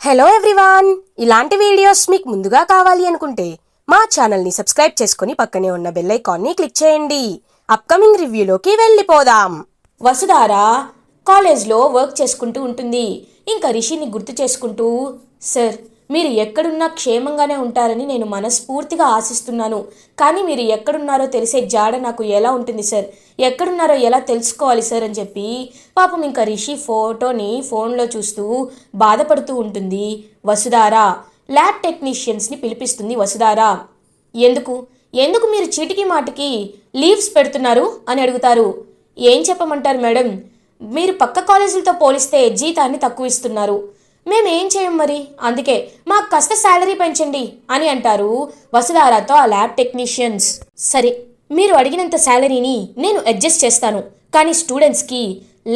Hello everyone ఇలాంటి videos మీకు ముందుగా కావాలి అనుకుంటే మా ఛానల్ని సబ్స్క్రైబ్ చేసుకుని పక్కనే ఉన్న బెల్ ఐకాన్ని క్లిక్ చేయండి. అప్కమింగ్ రివ్యూలోకి వెళ్ళిపోదాం. వసుధార కాలేజ్లో వర్క్ చేసుకుంటూ ఉంటుంది. ఇంకా రిషిని గుర్తు చేసుకుంటూ సార్ మీరు ఎక్కడున్నా క్షేమంగానే ఉంటారని నేను మనస్ఫూర్తిగా ఆశిస్తున్నాను. కానీ మీరు ఎక్కడున్నారో తెలిసే జాడ నాకు ఎలా ఉంటుంది సార్? ఎక్కడున్నారో ఎలా తెలుసుకోవాలి సార్ అని చెప్పి పాపం ఇంకా రిషి ఫోటోని ఫోన్లో చూస్తూ బాధపడుతూ ఉంటుంది. వసుధారా ల్యాబ్ టెక్నీషియన్స్ని పిలిపిస్తుంది వసుధారా. ఎందుకు? ఎందుకు మీరు చీటికి మాటికి లీవ్స్ పెడుతున్నారు అని అడుగుతారు. ఏం చెప్పమంటారు మేడం? మీరు పక్క కాలేజీలతో పోలిస్తే జీతాన్ని తక్కువ ఇస్తున్నారు. మేము ఏం చేయం మరి? అందుకే మాకు కాస్త శాలరీ పెంచండి అని అంటారు వసుధారాతో ఆ ల్యాబ్ టెక్నీషియన్స్. సరే మీరు అడిగినంత శాలరీని నేను అడ్జస్ట్ చేస్తాను. కానీ స్టూడెంట్స్కి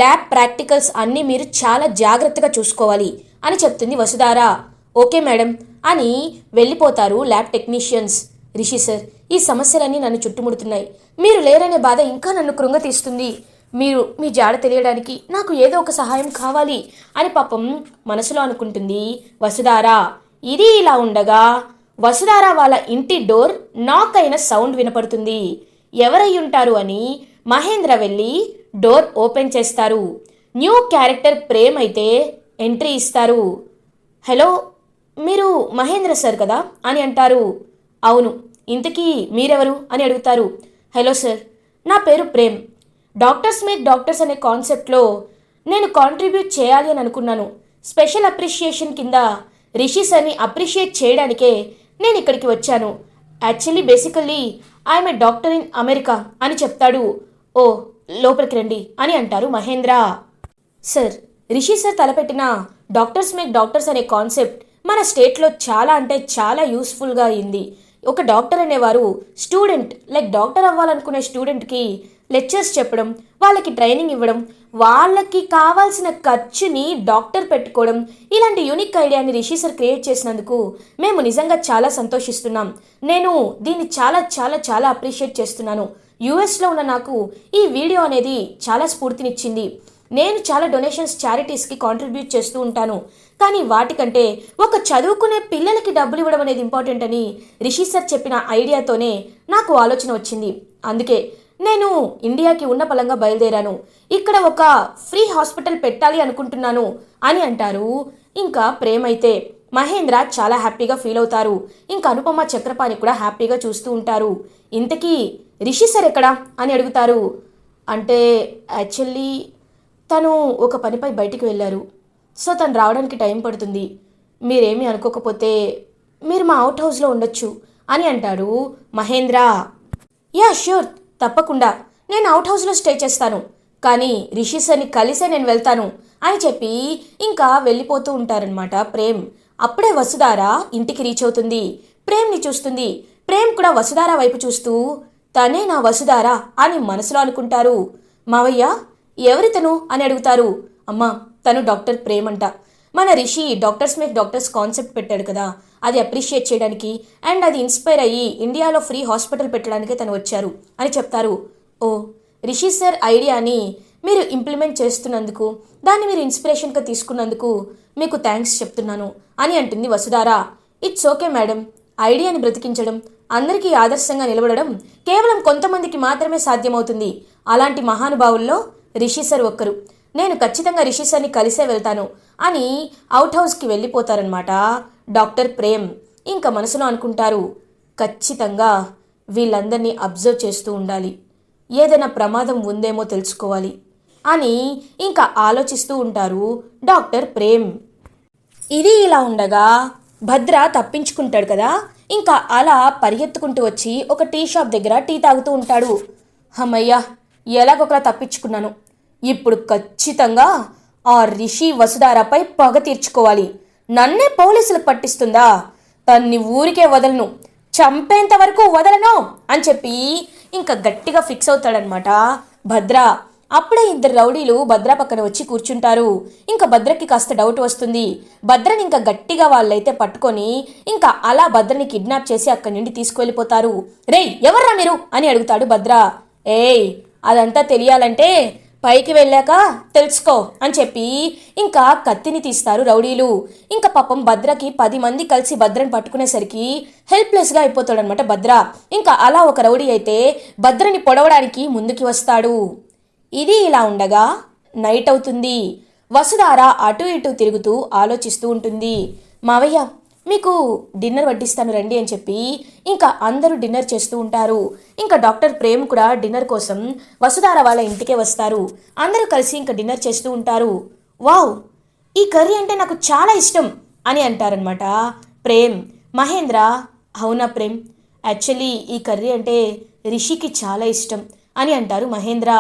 ల్యాబ్ ప్రాక్టికల్స్ అన్నీ మీరు చాలా జాగ్రత్తగా చూసుకోవాలి అని చెప్తుంది వసుధారా. ఓకే మేడం అని వెళ్ళిపోతారు ల్యాబ్ టెక్నీషియన్స్. రిషి సార్ ఈ సమస్యలన్నీ నన్ను చుట్టుముడుతున్నాయి. మీరు లేరనే బాధ ఇంకా నన్ను కృంగతీస్తుంది మీరు మీ జాడ తెలియడానికి నాకు ఏదో ఒక సహాయం కావాలి అని పాపం మనసులో అనుకుంటుంది వసుధారా. ఇది ఇలా ఉండగా వసుధార వాళ్ళ ఇంటి డోర్ నాక్ అయిన సౌండ్ వినపడుతుంది. ఎవరై ఉంటారు అని మహేంద్ర వెళ్ళి డోర్ ఓపెన్ చేస్తారు. న్యూ క్యారెక్టర్ ప్రేమ్ అయితే ఎంట్రీ ఇస్తారు. హలో మీరు మహేంద్ర సార్ కదా అని అంటారు. అవును ఇంతకీ మీరెవరు అని అడుగుతారు. హలో సార్ నా పేరు ప్రేమ్. డాక్టర్స్ మేక్ డాక్టర్స్ అనే కాన్సెప్ట్లో నేను కాంట్రిబ్యూట్ చేయాలి అని అనుకున్నాను. స్పెషల్ అప్రిషియేషన్ కింద రిషి సార్ని అప్రిషియేట్ చేయడానికే నేను ఇక్కడికి వచ్చాను. Actually basically I'm a doctor in America అని చెప్తాడు. ఓ లోపలికి రండి అని అంటారు మహేంద్ర. సార్ రిషి సార్ తలపెట్టిన డాక్టర్స్ మేక్ డాక్టర్స్ అనే కాన్సెప్ట్ మన స్టేట్లో చాలా అంటే చాలా యూస్ఫుల్గా అయింది ఒక డాక్టర్ అనేవారు స్టూడెంట్ లైక్ డాక్టర్ అవ్వాలనుకునే స్టూడెంట్కి లెక్చర్స్ చెప్పడం వాళ్ళకి ట్రైనింగ్ ఇవ్వడం వాళ్ళకి కావాల్సిన ఖర్చుని డాక్టర్ పెట్టుకోవడం ఇలాంటి యూనిక్ ఐడియాని రిషి సార్ క్రియేట్ చేసినందుకు మేము నిజంగా చాలా సంతోషిస్తున్నాం. నేను దీన్ని చాలా చాలా చాలా అప్రిషియేట్ చేస్తున్నాను. యూఎస్లో ఉన్న నాకు ఈ వీడియో అనేది చాలా స్ఫూర్తినిచ్చింది. నేను చాలా డొనేషన్స్ చారిటీస్కి కాంట్రిబ్యూట్ చేస్తూ ఉంటాను. కానీ వాటికంటే ఒక చదువుకునే పిల్లలకి డబ్బులు ఇవ్వడం అనేది ఇంపార్టెంట్ అని రిషి సార్ చెప్పిన ఐడియాతోనే నాకు ఆలోచన వచ్చింది. అందుకే నేను ఇండియాకి ఉన్న పలంగా బయలుదేరాను. ఇక్కడ ఒక ఫ్రీ హాస్పిటల్ పెట్టాలి అనుకుంటున్నాను అని అంటారు. ఇంకా ప్రేమైతే మహేంద్ర చాలా హ్యాపీగా ఫీల్ అవుతారు. ఇంకా అనుపమ చక్రపాణి కూడా హ్యాపీగా చూస్తూ ఉంటారు. ఇంతకీ రిషి సార్ ఎక్కడా అని అడుగుతారు. అంటే యాక్చువల్లీ తను ఒక పనిపై బయటికి వెళ్ళారు. సో తను రావడానికి టైం పడుతుంది. మీరేమీ అనుకోకపోతే మీరు మా అవుట్ హౌస్లో ఉండొచ్చు అని అంటాడు మహేంద్ర. Yeah sure. తప్పకుండా నేను అవుట్ హౌస్లో స్టే చేస్తాను. కానీ రిషి సార్ని కలిసే నేను వెళ్తాను అని చెప్పి ఇంకా వెళ్ళిపోతూ ఉంటారనమాట ప్రేమ్. అప్పుడే వసుధార ఇంటికి రీచ్ అవుతుంది. ప్రేమ్ని చూస్తుంది. ప్రేమ్ కూడా వసుధార వైపు చూస్తూ తనే నా వసుధార అని మనసులో అనుకుంటారు. మావయ్య ఎవరితను? అని అడుగుతారు. అమ్మా తను డాక్టర్ ప్రేమ్ అంట. మన Rishi doctors make doctors concept పెట్టాడు కదా. అది అప్రిషియేట్ చేయడానికి అండ్ అది ఇన్స్పైర్ అయ్యి ఇండియాలో ఫ్రీ హాస్పిటల్ పెట్టడానికి తను వచ్చారు అని చెప్తారు. ఓ రిషి సార్ ఐడియాని మీరు ఇంప్లిమెంట్ చేస్తున్నందుకు దాన్ని మీరు ఇన్స్పిరేషన్గా తీసుకున్నందుకు మీకు థ్యాంక్స్ చెప్తున్నాను అని అంటుంది వసుధారా. It's okay madam. ఐడియాని బ్రతికించడం అందరికీ ఆదర్శంగా నిలబడడం కేవలం కొంతమందికి మాత్రమే సాధ్యమవుతుంది. అలాంటి మహానుభావుల్లో రిషి సార్ ఒక్కరు. నేను ఖచ్చితంగా రిషి సార్ని కలిసే వెళ్తాను అని అవుట్ హౌస్కి వెళ్ళిపోతారనమాట డాక్టర్ ప్రేమ్. ఇంకా మనసులో అనుకుంటారు ఖచ్చితంగా వీళ్ళందరినీ అబ్జర్వ్ చేస్తూ ఉండాలి. ఏదైనా ప్రమాదం ఉందేమో తెలుసుకోవాలి అని ఇంకా ఆలోచిస్తూ ఉంటారు డాక్టర్ ప్రేమ్. ఇది ఇలా ఉండగా భద్ర తప్పించుకుంటాడు కదా. ఇంకా అలా పరిగెత్తుకుంటూ వచ్చి ఒక టీ షాప్ దగ్గర టీ తాగుతూ ఉంటాడు. అమ్మయ్యా ఎలాగొకలా తప్పించుకున్నాను. ఇప్పుడు ఖచ్చితంగా ఆ రిషి వసుధారపై పగ తీర్చుకోవాలి. నన్నే పోలీసులకు పట్టిస్తుందా? తన్ని ఊరికే వదలను. చంపేంత వరకు వదలను అని చెప్పి ఇంకా గట్టిగా ఫిక్స్ అవుతాడనమాట భద్ర అప్పుడే ఇద్దరు రౌడీలు భద్ర పక్కన వచ్చి కూర్చుంటారు. ఇంకా భద్రకి కాస్త డౌట్ వస్తుంది. భద్రని ఇంకా గట్టిగా వాళ్ళైతే పట్టుకొని ఇంకా అలా భద్రని కిడ్నాప్ చేసి అక్కడి నుండి తీసుకువెళ్ళిపోతారు. రేయ్ ఎవర్రా మీరు? అని అడుగుతాడు భద్ర. ఏయ్ అదంతా తెలియాలంటే పైకి వెళ్ళాక తెలుసుకో అని చెప్పి ఇంకా కత్తిని తీస్తారు రౌడీలు. ఇంకా పాపం భద్రకి పది మంది కలిసి భద్రని పట్టుకునేసరికి హెల్ప్లెస్గా అయిపోతాడనమాట భద్ర. ఇంకా అలా ఒక రౌడీ అయితే భద్రని పొడవడానికి ముందుకి వస్తాడు. ఇది ఇలా ఉండగా నైట్ అవుతుంది. వసుధార అటు ఇటు తిరుగుతూ ఆలోచిస్తూ ఉంటుంది. మావయ్య మీకు డిన్నర్ వడ్డిస్తాను రండి అని చెప్పి ఇంకా అందరూ డిన్నర్ చేస్తూ ఉంటారు. ఇంకా డాక్టర్ ప్రేమ్ కూడా డిన్నర్ కోసం వసుధార వాళ్ళ ఇంటికే వస్తారు. అందరూ కలిసి ఇంకా డిన్నర్ చేస్తూ ఉంటారు. వావ్! ఈ కర్రీ అంటే నాకు చాలా ఇష్టం అని అంటారనమాట ప్రేమ్. మహేంద్ర అవునా ప్రేమ్? యాక్చువల్లీ ఈ కర్రీ అంటే రిషికి చాలా ఇష్టం అని అంటారు మహేంద్ర.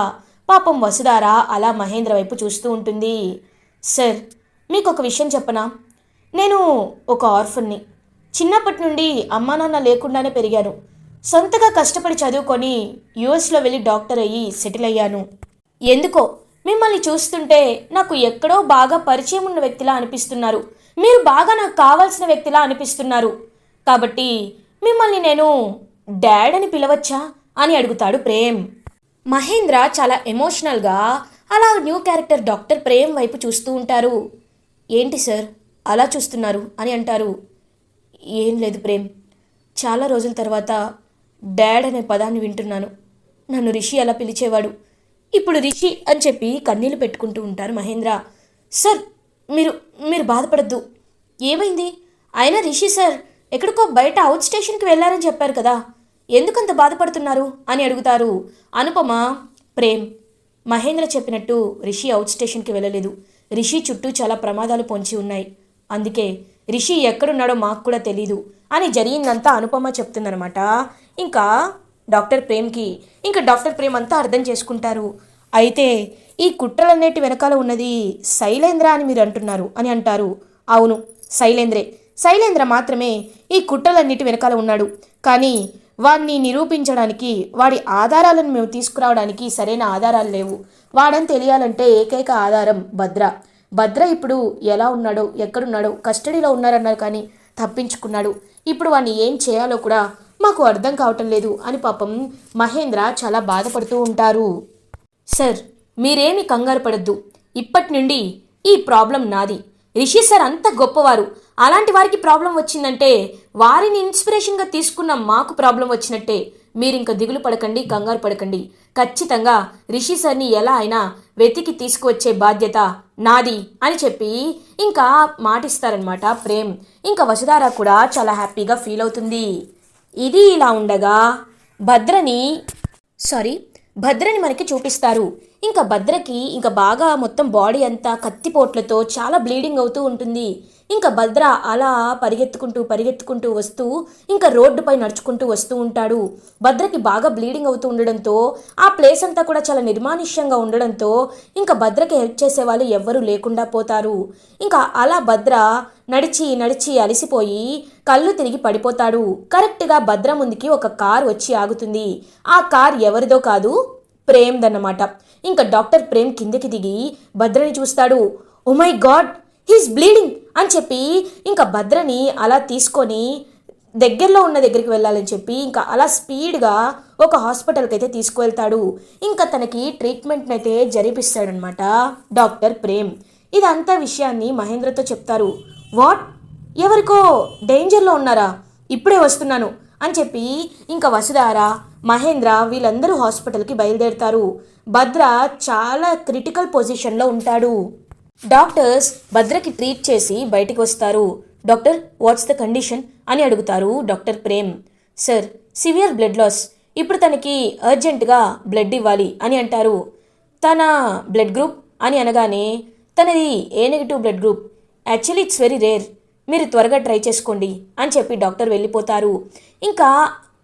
పాపం వసుధార అలా మహేంద్ర వైపు చూస్తూ ఉంటుంది. సార్ మీకు ఒక విషయం చెప్పనా? నేను ఒక ఆర్ఫన్ని. చిన్నప్పటి నుండి అమ్మా నాన్న లేకుండానే పెరిగాను. సొంతగా కష్టపడి చదువుకొని యుఎస్లో వెళ్ళి డాక్టర్ అయ్యి సెటిల్ అయ్యాను. ఎందుకో? మిమ్మల్ని చూస్తుంటే నాకు ఎక్కడో బాగా పరిచయం ఉన్న వ్యక్తిలా అనిపిస్తున్నారు. మీరు బాగా నాకు కావాల్సిన వ్యక్తిలా అనిపిస్తున్నారు. కాబట్టి మిమ్మల్ని నేను డాడ్ అని పిలవచ్చా? అని అడుగుతాడు ప్రేమ్. మహేంద్ర చాలా ఎమోషనల్గా అలా న్యూ క్యారెక్టర్ డాక్టర్ ప్రేమ్ వైపు చూస్తూ ఉంటారు. ఏంటి సార్? అలా చూస్తున్నారు అని అంటారు. ఏం లేదు ప్రేమ్. చాలా రోజుల తర్వాత డాడ్ అనే పదాన్ని వింటున్నాను. నన్ను రిషి అలా పిలిచేవాడు. ఇప్పుడు రిషి అని చెప్పి కన్నీళ్ళు పెట్టుకుంటూ ఉంటారు మహేంద్ర. సార్ మీరు మీరు బాధపడద్దు. ఏమైంది? అయినా రిషి సార్ ఎక్కడికో బయట అవుట్ స్టేషన్కి వెళ్ళారని చెప్పారు కదా. ఎందుకంత బాధపడుతున్నారు? అని అడుగుతారు అనుపమ ప్రేమ్. మహేంద్ర చెప్పినట్టు రిషి అవుట్ స్టేషన్కి వెళ్ళలేదు. రిషి చుట్టూ చాలా ప్రమాదాలు పొంచి ఉన్నాయి. అందుకే రిషి ఎక్కడున్నాడో మాకు కూడా తెలీదు అని జరిగిందంతా అనుపమ చెప్తుందనమాట ఇంకా డాక్టర్ ప్రేమ్కి ఇంకా డాక్టర్ ప్రేమ్ అంతా అర్థం చేసుకుంటారు. అయితే ఈ కుట్రలన్నిటి వెనకాల ఉన్నది శైలేంద్ర అని మీరు అంటున్నారు అని అంటారు. అవును శైలేంద్రే. శైలేంద్ర మాత్రమే ఈ కుట్రలన్నిటి వెనకాల ఉన్నాడు. కానీ వాడిని నిరూపించడానికి వాడి ఆధారాలను మేము తీసుకురావడానికి సరైన ఆధారాలు లేవు. వాడని తెలియాలంటే ఏకైక ఆధారం భద్ర. భద్ర ఇప్పుడు ఎలా ఉన్నాడో ఎక్కడున్నాడో కస్టడీలో ఉన్నారన్నారు కానీ తప్పించుకున్నాడు. ఇప్పుడు వాడిని ఏం చేయాలో కూడా మాకు అర్థం కావటం లేదు అని పాపం మహేంద్ర చాలా బాధపడుతూ ఉంటారు. సార్ మీరేమి కంగారు పడద్దు. ఇప్పటి నుండి ఈ ప్రాబ్లం నాది. రిషి సార్ అంత గొప్పవారు. అలాంటి వారికి ప్రాబ్లం వచ్చిందంటే వారిని ఇన్స్పిరేషన్గా తీసుకున్న మాకు ప్రాబ్లం వచ్చినట్టే. మీరు ఇంకా దిగులు పడకండి కంగారు పడకండి. ఖచ్చితంగా రిషి సార్ని ఎలా అయినా వెతికి తీసుకువచ్చే బాధ్యత నాది అని చెప్పి ఇంకా మాటిస్తారనమాట ప్రేమ్. ఇంకా వసుధార కూడా చాలా హ్యాపీగా ఫీల్ అవుతుంది. ఇది ఇలా ఉండగా భద్రని సారీ భద్రని మనకి చూపిస్తారు. ఇంకా భద్రకి ఇంకా బాగా మొత్తం బాడీ అంతా కత్తిపోట్లతో చాలా బ్లీడింగ్ అవుతూ ఉంటుంది. ఇంకా భద్ర అలా పరిగెత్తుకుంటూ పరిగెత్తుకుంటూ వస్తూ ఇంకా రోడ్డుపై నడుచుకుంటూ వస్తూ ఉంటాడు. భద్రకి బాగా బ్లీడింగ్ అవుతూ ఉండడంతో ఆ ప్లేస్ అంతా కూడా చాలా నిర్మానుష్యంగా ఉండడంతో ఇంకా భద్రకి హెల్ప్ చేసే వాళ్ళు ఎవ్వరూ లేకుండా పోతారు. ఇంకా అలా భద్ర నడిచి నడిచి అలసిపోయి కళ్ళు తిరిగి పడిపోతాడు. కరెక్ట్గా భద్ర ముందుకి ఒక కార్ వచ్చి ఆగుతుంది. ఆ కార్ ఎవరిదో కాదు ప్రేమ్దన్నమాట. ఇంకా డాక్టర్ ప్రేమ్ కిందకి దిగి భద్రని చూస్తాడు. Oh my God! He's bleeding అని చెప్పి ఇంకా భద్రని అలా తీసుకొని దగ్గరలో ఉన్న దగ్గరికి వెళ్ళాలని చెప్పి ఇంకా అలా స్పీడ్గా ఒక హాస్పిటల్కి అయితే తీసుకువెళ్తాడు. ఇంకా తనకి ట్రీట్మెంట్ అయితే జరిపిస్తాడనమాట డాక్టర్ ప్రేమ్. ఇదంతా విషయాన్ని మహేంద్రతో చెప్తారు. వాట్? ఎవరికో? డేంజర్లో ఉన్నారా? ఇప్పుడే వస్తున్నాను అని చెప్పి ఇంకా వసుధార మహేంద్ర వీళ్ళందరూ హాస్పిటల్కి బయలుదేరుతారు. భద్ర చాలా క్రిటికల్ పొజిషన్లో ఉంటాడు. డాక్టర్స్ భద్రకి ట్రీట్ చేసి బయటికి వస్తారు డాక్టర్ వాట్స్ ద కండిషన్ అని అడుగుతారు doctor Prem. Sir severe blood loss. ఇప్పుడు తనకి అర్జెంటుగా బ్లడ్ ఇవ్వాలి అని అంటారు. తన బ్లడ్ గ్రూప్ అని అనగానే తనది A negative blood group? Actually it's very rare. మీరు త్వరగా ట్రై చేసుకోండి అని చెప్పి డాక్టర్ వెళ్ళిపోతారు. ఇంకా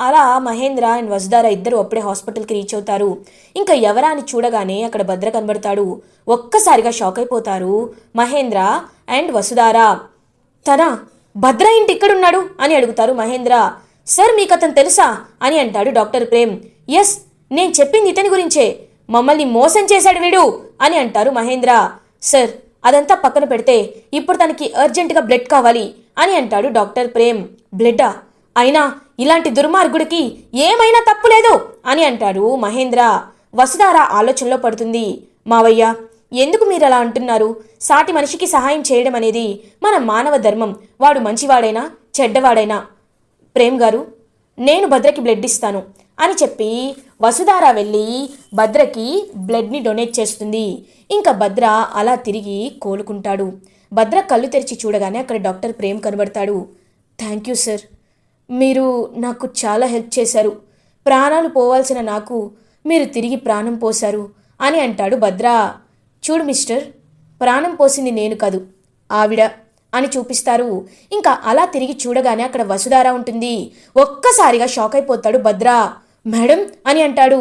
అలా మహేంద్ర అండ్ వసుధార ఇద్దరు అప్పుడే హాస్పిటల్కి రీచ్ అవుతారు. ఇంకా ఎవరా అని చూడగానే అక్కడ భద్ర కనబడతాడు. ఒక్కసారిగా షాక్ అయిపోతారు మహేంద్ర అండ్ వసుధార. తన భద్ర ఇంటి ఇక్కడున్నాడు అని అడుగుతారు మహేంద్ర. సార్ మీకు అతను తెలుసా అని అంటాడు డాక్టర్ ప్రేమ్. ఎస్ నేను చెప్పింది ఇతని గురించే. మమ్మల్ని మోసం చేశాడు వీడు అని అంటారు మహేంద్ర. సార్ అదంతా పక్కన పెడితే ఇప్పుడు తనకి అర్జెంటుగా బ్లడ్ కావాలి అని అంటాడు డాక్టర్ ప్రేమ్. బ్లడ్డా? అయినా ఇలాంటి దుర్మార్గుడికి ఏమైనా తప్పు లేదు అని అంటాడు మహేంద్ర. వసుధార ఆలోచనలో పడుతుంది. మావయ్య ఎందుకు మీరు అలా అంటున్నారు? సాటి మనిషికి సహాయం చేయడం అనేది మన మానవ ధర్మం. వాడు మంచివాడైనా చెడ్డవాడైనా. ప్రేమ్ గారు నేను భద్రకి బ్లడ్ ఇస్తాను అని చెప్పి వసుధార వెళ్ళి భద్రకి బ్లడ్ని డొనేట్ చేస్తుంది. ఇంకా భద్ర అలా తిరిగి కోలుకుంటాడు. భద్ర కళ్ళు తెరిచి చూడగానే అక్కడ డాక్టర్ ప్రేమ్ కనబడతాడు. Thank you sir. మీరు నాకు చాలా హెల్ప్ చేశారు. ప్రాణాలు పోవాల్సిన నాకు మీరు తిరిగి ప్రాణం పోశారు అని అంటాడు భద్ర. చూడు మిస్టర్ ప్రాణం పోసింది నేను కాదు? ఆవిడ అని చూపిస్తారు. ఇంకా అలా తిరిగి చూడగానే అక్కడ వసుధార ఉంటుంది. ఒక్కసారిగా షాక్ అయిపోతాడు భద్ర. మేడం అని అంటాడు.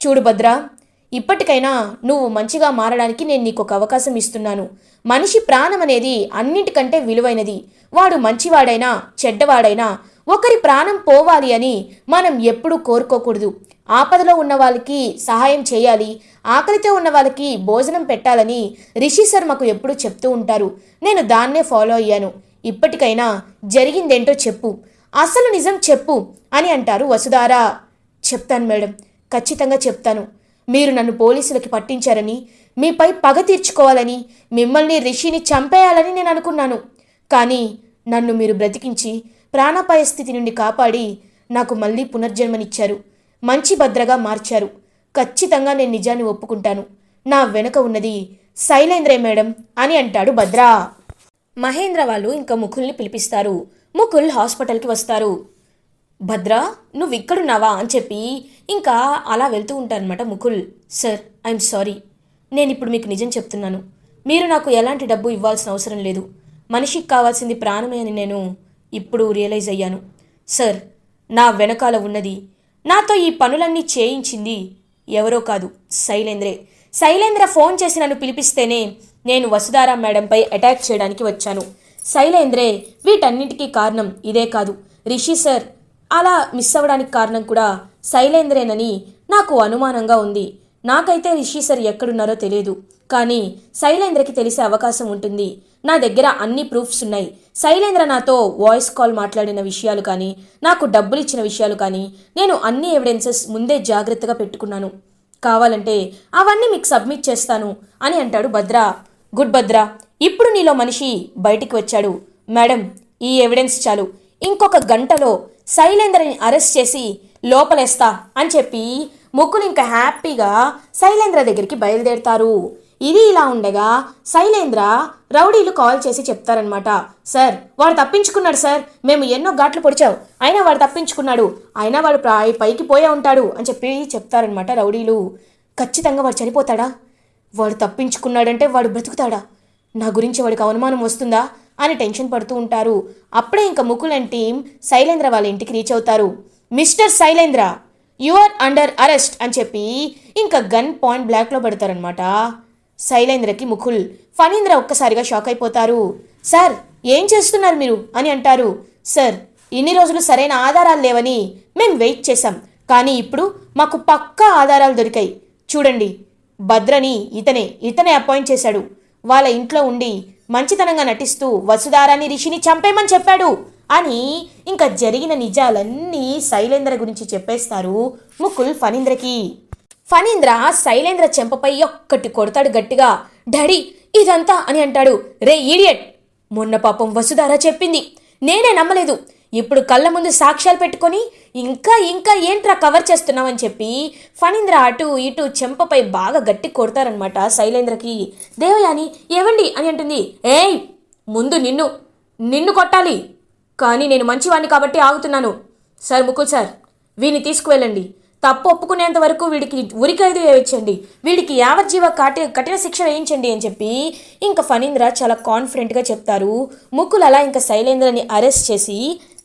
చూడు భద్ర ఇప్పటికైనా నువ్వు మంచిగా మారడానికి నేను నీకు ఒక అవకాశం ఇస్తున్నాను. మనిషి ప్రాణం అనేది అన్నిటికంటే విలువైనది. వాడు మంచివాడైనా చెడ్డవాడైనా ఒకరి ప్రాణం పోవాలి అని మనం ఎప్పుడూ కోరుకోకూడదు. ఆపదలో ఉన్న వాళ్ళకి సహాయం చేయాలి ఆకలితో ఉన్న వాళ్ళకి భోజనం పెట్టాలని రిషి శర్మకు ఎప్పుడూ చెప్తూ ఉంటారు. నేను దాన్నే ఫాలో అయ్యాను. ఇప్పటికైనా జరిగిందేంటో చెప్పు. అసలు నిజం చెప్పు అని అంటారు వసుధారా. చెప్తాను మేడం. ఖచ్చితంగా చెప్తాను. మీరు నన్ను పోలీసులకి పట్టించారని మీపై పగ తీర్చుకోవాలని మిమ్మల్ని రిషిని చంపేయాలని నేను అనుకున్నాను. కానీ నన్ను మీరు బ్రతికించి ప్రాణాపాయ స్థితి నుండి కాపాడి నాకు మళ్ళీ పునర్జన్మనిచ్చారు. మంచి భద్రగా మార్చారు. ఖచ్చితంగా నేను నిజాన్ని ఒప్పుకుంటాను. నా వెనుక ఉన్నది శైలేంద్రే మేడం అని అంటాడు భద్రా. మహేంద్ర వాళ్ళు ఇంకా ముకుల్ని పిలిపిస్తారు. ముకుల్ హాస్పిటల్కి వస్తారు. భద్ర నువ్వు ఇక్కడున్నావా? అని చెప్పి ఇంకా అలా వెళ్తూ ఉంటానమాట ముకుల్. Sir I'm sorry. నేను ఇప్పుడు మీకు నిజం చెప్తున్నాను. మీరు నాకు ఎలాంటి డబ్బు ఇవ్వాల్సిన అవసరం లేదు. మనిషికి కావాల్సింది ప్రాణమే అని నేను ఇప్పుడు రియలైజ్ అయ్యాను. సార్ నా వెనకాల ఉన్నది నాతో ఈ పనులన్నీ చేయించింది ఎవరో కాదు శైలేంద్రే. శైలేంద్ర ఫోన్ చేసి నన్ను పిలిపిస్తేనే నేను వసుధారా మేడంపై అటాక్ చేయడానికి వచ్చాను. శైలేంద్రే వీటన్నిటికీ కారణం ఇదే కాదు. రిషి సార్ అలా మిస్ అవ్వడానికి కారణం కూడా శైలేంద్రేనని నాకు అనుమానంగా ఉంది. నాకైతే రిషి సార్ ఎక్కడున్నారో తెలియదు. కానీ శైలేంద్రకి తెలిసే అవకాశం ఉంటుంది. నా దగ్గర అన్ని ప్రూఫ్స్ ఉన్నాయి. శైలేంద్ర నాతో వాయిస్ కాల్ మాట్లాడిన విషయాలు కానీ నాకు డబ్బులు ఇచ్చిన విషయాలు కానీ నేను అన్ని ఎవిడెన్సెస్ ముందే జాగ్రత్తగా పెట్టుకున్నాను. కావాలంటే అవన్నీ మీకు సబ్మిట్ చేస్తాను అని అంటాడు భద్ర. గుడ్ భద్ర ఇప్పుడు నీలో మనిషి బయటికి వచ్చాడు. మేడం ఈ ఎవిడెన్స్ చాలు. ఇంకొక గంటలో శైలేంద్రని అరెస్ట్ చేసి లోపలేస్తా అని చెప్పి ముక్కులు ఇంకా హ్యాపీగా శైలేంద్ర దగ్గరికి బయలుదేరతారు. ఇది ఇలా ఉండగా శైలేంద్ర రౌడీలు కాల్ చేసి చెప్తారనమాట సార్ వాడు తప్పించుకున్నాడు సార్. మేము ఎన్నో ఘాట్లు పొడిచావు అయినా వాడు తప్పించుకున్నాడు. అయినా వాడు పైకి పోయే ఉంటాడు అని చెప్పి చెప్తారనమాట రౌడీలు. ఖచ్చితంగా వాడు చనిపోతాడా? వాడు తప్పించుకున్నాడంటే వాడు బ్రతుకుతాడా? నా గురించి వాడికి అవమానం వస్తుందా? అని టెన్షన్ పడుతూ ఉంటారు. అప్పుడే ఇంకా ముకుల్ అండ్ టీం శైలేంద్ర వాళ్ళ ఇంటికి రీచ్ అవుతారు. Mister Shailendra you are under arrest అని చెప్పి ఇంకా గన్ పాయింట్ బ్లాక్లో పెడతారనమాట శైలేంద్రకి ముకుల్ ఫణీంద్ర ఒక్కసారిగా షాక్ అయిపోతారు. సార్ ఏం చేస్తున్నారు మీరు? అని అంటారు. సార్ ఇన్ని రోజులు సరైన ఆధారాలు లేవని మేం వెయిట్ చేశాం కానీ ఇప్పుడు మాకు పక్కా ఆధారాలు దొరికాయి. చూడండి. భద్రని ఇతనే ఇతనే అపాయింట్ చేశాడు. వాళ్ళ ఇంట్లో ఉండి మంచితనంగా నటిస్తూ వసుధారాన్ని రిషిని చంపేమని చెప్పాడు. అని ఇంకా జరిగిన నిజాలన్నీ శైలేంద్ర గురించి చెప్పేస్తారు ముకుల్ ఫణీంద్రకి. ఫణీంద్ర శైలేంద్ర చెంపపై ఒక్కటి కొడతాడు గట్టిగా. డాడీ ఇదంతా అని అంటాడు. రే ఈడియట్ మొన్న పాపం వసుధార చెప్పింది. నేనే నమ్మలేదు. ఇప్పుడు కళ్ళ ముందు సాక్ష్యాలు పెట్టుకొని ఇంకా ఇంకా ఏంట్రా కవర్ చేస్తున్నావని చెప్పి ఫణీంద్ర అటు ఇటు చెంపపై బాగా గట్టి కొడతారనమాట శైలేంద్రకి. దేవయాని ఏవండి అని అంటుంది. ఏయ్ ముందు నిన్ను నిన్ను కొట్టాలి. కానీ నేను మంచివాణ్ణి కాబట్టి ఆగుతున్నాను. సార్ ముకుల్ సార్ వీని తీసుకువెళ్ళండి. తప్పు ఒప్పుకునేంత వరకు వీడికి ఉరికైదు వేయించండి. వీడికి యావజ్జీవ కాటి కఠిన శిక్ష వేయించండి అని చెప్పి ఇంకా ఫణీంద్ర చాలా కాన్ఫిడెంట్గా చెప్తారు. ముకుల్ అలా ఇంకా శైలేంద్రని అరెస్ట్ చేసి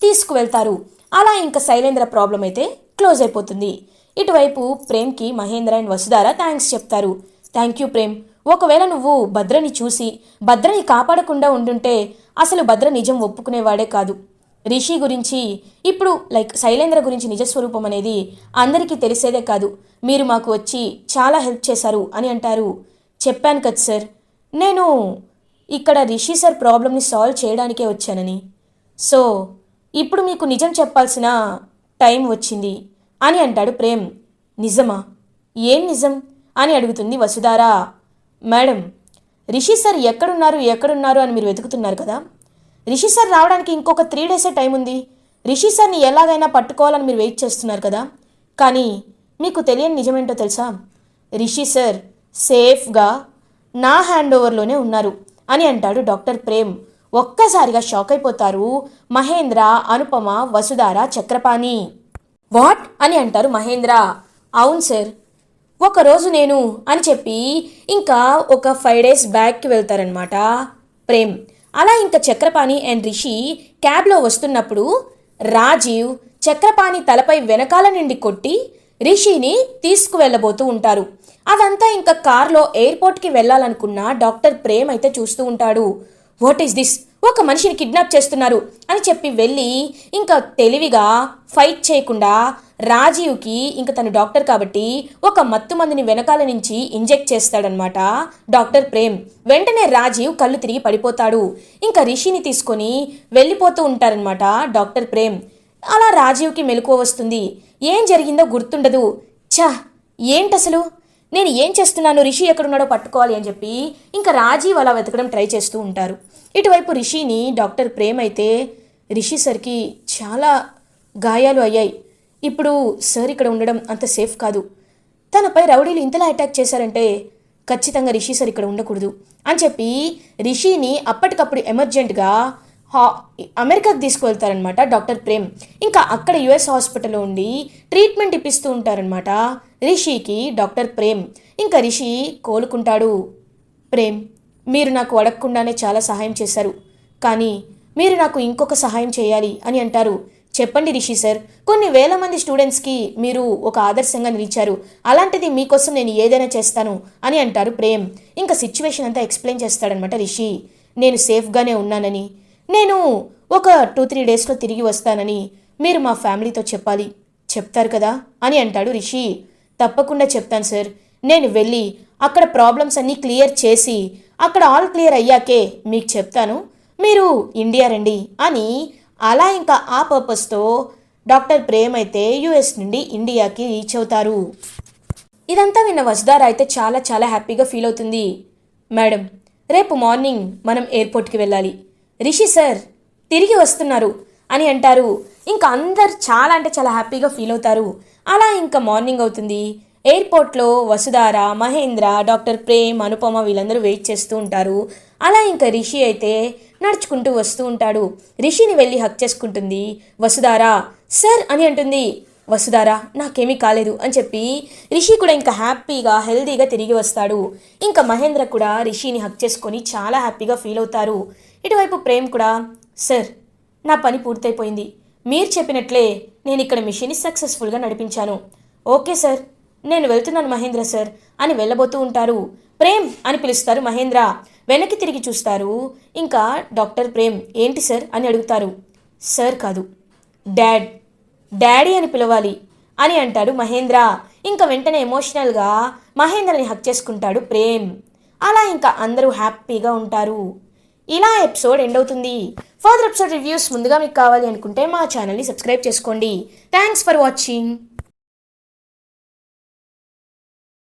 తీసుకువెళ్తారు. అలా ఇంకా శైలేంద్ర ప్రాబ్లం అయితే క్లోజ్ అయిపోతుంది. ఇటువైపు ప్రేమ్కి మహేంద్ర అండ్ వసుధార థ్యాంక్స్ చెప్తారు. Thank you Prem. ఒకవేళ నువ్వు భద్రని చూసి భద్రని కాపాడకుండా ఉండుంటే అసలు భద్ర నిజం ఒప్పుకునేవాడే కాదు. రిషి గురించి ఇప్పుడు లైక్ శైలేంద్ర గురించి నిజస్వరూపం అనేది అందరికీ తెలిసేదే కాదు. మీరు మాకు వచ్చి చాలా హెల్ప్ చేశారు అని అంటారు. చెప్పాను కదా సార్. నేను ఇక్కడ రిషి సార్ ప్రాబ్లమ్ని సాల్వ్ చేయడానికే వచ్చానని. సో ఇప్పుడు మీకు నిజం చెప్పాల్సిన టైం వచ్చింది అని అంటాడు ప్రేమ్. నిజమా? ఏం నిజం? అని అడుగుతుంది వసుధారా. మేడం రిషి సార్ ఎక్కడున్నారు ఎక్కడున్నారు అని మీరు వెతుకుతున్నారు కదా? రిషి సార్ రావడానికి ఇంకొక త్రీ డేసే టైం ఉంది. రిషి సార్ని ఎలాగైనా పట్టుకోవాలని మీరు వెయిట్ చేస్తున్నారు కదా. కానీ మీకు తెలియని నిజమేంటో తెలుసా? రిషి సార్ సేఫ్గా నా హ్యాండ్ ఓవర్లోనే ఉన్నారు అని అంటాడు డాక్టర్ ప్రేమ్. ఒక్కసారిగా షాక్ అయిపోతారు మహేంద్ర అనుపమ వసుధార చక్రపాణి. వాట్? అని అంటారు మహేంద్ర. అవును సార్. ఒకరోజు నేను అని చెప్పి ఇంకా ఒక ఫైవ్ డేస్ బ్యాక్కి వెళ్తారనమాట ప్రేమ్. అలా ఇంకా చక్రపాణి అండ్ రిషి క్యాబ్లో వస్తున్నప్పుడు రాజీవ్ చక్రపాణి తలపై వెనకాల నుండి కొట్టి రిషిని తీసుకువెళ్ళబోతూ ఉంటారు. అదంతా ఇంకా కార్లో ఎయిర్పోర్ట్కి వెళ్ళాలనుకున్న డాక్టర్ ప్రేమ్ అయితే చూస్తూ ఉంటాడు. What is this? ఒక మనిషిని కిడ్నాప్ చేస్తున్నారు అని చెప్పి వెళ్ళి ఇంకా తెలివిగా ఫైట్ చేయకుండా రాజీవ్కి ఇంకా తను డాక్టర్ కాబట్టి ఒక మత్తు మందిని వెనకాల నుంచి ఇంజెక్ట్ చేస్తాడనమాట డాక్టర్ ప్రేమ్. వెంటనే రాజీవ్ కళ్ళు తిరిగి పడిపోతాడు. ఇంకా రిషిని తీసుకొని వెళ్ళిపోతూ ఉంటారనమాట డాక్టర్ ప్రేమ్. అలా రాజీవ్కి మెలకువ వస్తుంది. ఏం జరిగిందో గుర్తుండదు. ఛా! ఏంటసలు? నేను ఏం చేస్తున్నాను? రిషి ఎక్కడున్నాడో పట్టుకోవాలి అని చెప్పి ఇంకా రాజీవ్ అలా వెతకడం ట్రై చేస్తూ ఉంటారు. ఇటువైపు రిషిని డాక్టర్ ప్రేమ్ అయితే రిషి సర్కి చాలా గాయాలు అయ్యాయి. ఇప్పుడు సార్ ఇక్కడ ఉండడం అంత సేఫ్ కాదు. తనపై రౌడీలు ఇంతలా అటాక్ చేశారంటే ఖచ్చితంగా రిషి సార్ ఇక్కడ ఉండకూడదు అని చెప్పి రిషిని అప్పటికప్పుడు ఎమర్జెంట్గా హా అమెరికాకి తీసుకువెళ్తారనమాట డాక్టర్ ప్రేమ్. ఇంకా అక్కడ యుఎస్ హాస్పిటల్లో ఉండి ట్రీట్మెంట్ ఇప్పిస్తూ ఉంటారనమాట రిషికి డాక్టర్ ప్రేమ్. ఇంకా రిషి కోలుకుంటాడు ప్రేమ్. మీరు నాకు అడగకుండానే చాలా సహాయం చేశారు. కానీ మీరు నాకు ఇంకొక సహాయం చేయాలి అని అంటారు. చెప్పండి రిషి సార్ కొన్ని వేల మంది స్టూడెంట్స్కి మీరు ఒక ఆదర్శంగా నిలిచారు. అలాంటిది మీకోసం నేను ఏదైనా చేస్తాను అని అంటారు ప్రేమ్. ఇంకా సిచ్యువేషన్ అంతా ఎక్స్ప్లెయిన్ చేస్తాడనమాట రిషి. నేను సేఫ్గానే ఉన్నానని నేను ఒక టూ త్రీ డేస్లో తిరిగి వస్తానని మీరు మా ఫ్యామిలీతో చెప్పాలి. చెప్తారు కదా అని అంటాడు రిషి. తప్పకుండా చెప్తాను సార్. నేను వెళ్ళి అక్కడ ప్రాబ్లమ్స్ అన్నీ క్లియర్ చేసి అక్కడ ఆల్ క్లియర్ అయ్యాకే మీకు చెప్తాను. మీరు ఇండియా రండి అని అలా ఇంకా ఆ పర్పస్తో డాక్టర్ ప్రేమ్ అయితే యుఎస్ నుండి ఇండియాకి రీచ్ అవుతారు. ఇదంతా విన్న వసుధార అయితే చాలా చాలా హ్యాపీగా ఫీల్ అవుతుంది. మేడం రేపు మార్నింగ్ మనం ఎయిర్పోర్ట్కి వెళ్ళాలి. రిషి సార్ తిరిగి వస్తున్నారు అని అంటారు. ఇంకా అందరు చాలా అంటే చాలా హ్యాపీగా ఫీల్ అవుతారు. అలా ఇంకా మార్నింగ్ అవుతుంది. ఎయిర్పోర్ట్లో వసుధార మహేంద్ర డాక్టర్ ప్రేమ్ అనుపమ వీళ్ళందరూ వెయిట్ చేస్తూ ఉంటారు. అలా ఇంకా రిషి అయితే నడుచుకుంటూ వస్తూ ఉంటాడు. రిషిని వెళ్ళి హక్ చేసుకుంటుంది. వసుధార సార్ అని అంటుంది. వసుధారా నాకేమీ కాలేదు అని చెప్పి రిషి కూడా ఇంకా హ్యాపీగా హెల్దీగా తిరిగి వస్తాడు. ఇంకా మహేంద్ర కూడా రిషిని హక్ చేసుకొని చాలా హ్యాపీగా ఫీల్ అవుతారు. ఇటువైపు ప్రేమ్ కూడా సార్ నా పని పూర్తయిపోయింది. మీరు చెప్పినట్లే నేను ఇక్కడ మిషన్ని సక్సెస్ఫుల్గా నడిపించాను. Okay sir. నేను వెళ్తున్నాను మహేంద్ర సార్ అని వెళ్ళబోతూ ఉంటారు. ప్రేమ్ అని పిలుస్తారు మహేంద్ర. వెనక్కి తిరిగి చూస్తారు. ఇంకా డాక్టర్ ప్రేమ్ ఏంటి సార్? అని అడుగుతారు. సార్ కాదు. డాడ్. డాడీ అని పిలవాలి. అని అంటాడు మహేంద్ర. ఇంకా వెంటనే ఎమోషనల్గా మహేంద్రని హక్ చేసుకుంటాడు ప్రేమ్. అలా ఇంకా అందరూ హ్యాపీగా ఉంటారు. ఇలా ఎపిసోడ్ ఎండ్ అవుతుంది. ఫర్దర్ ఎపిసోడ్ రివ్యూస్ ముందుగా మీకు కావాలి అనుకుంటే మా ఛానల్ని సబ్స్క్రైబ్ చేసుకోండి. Thanks for watching.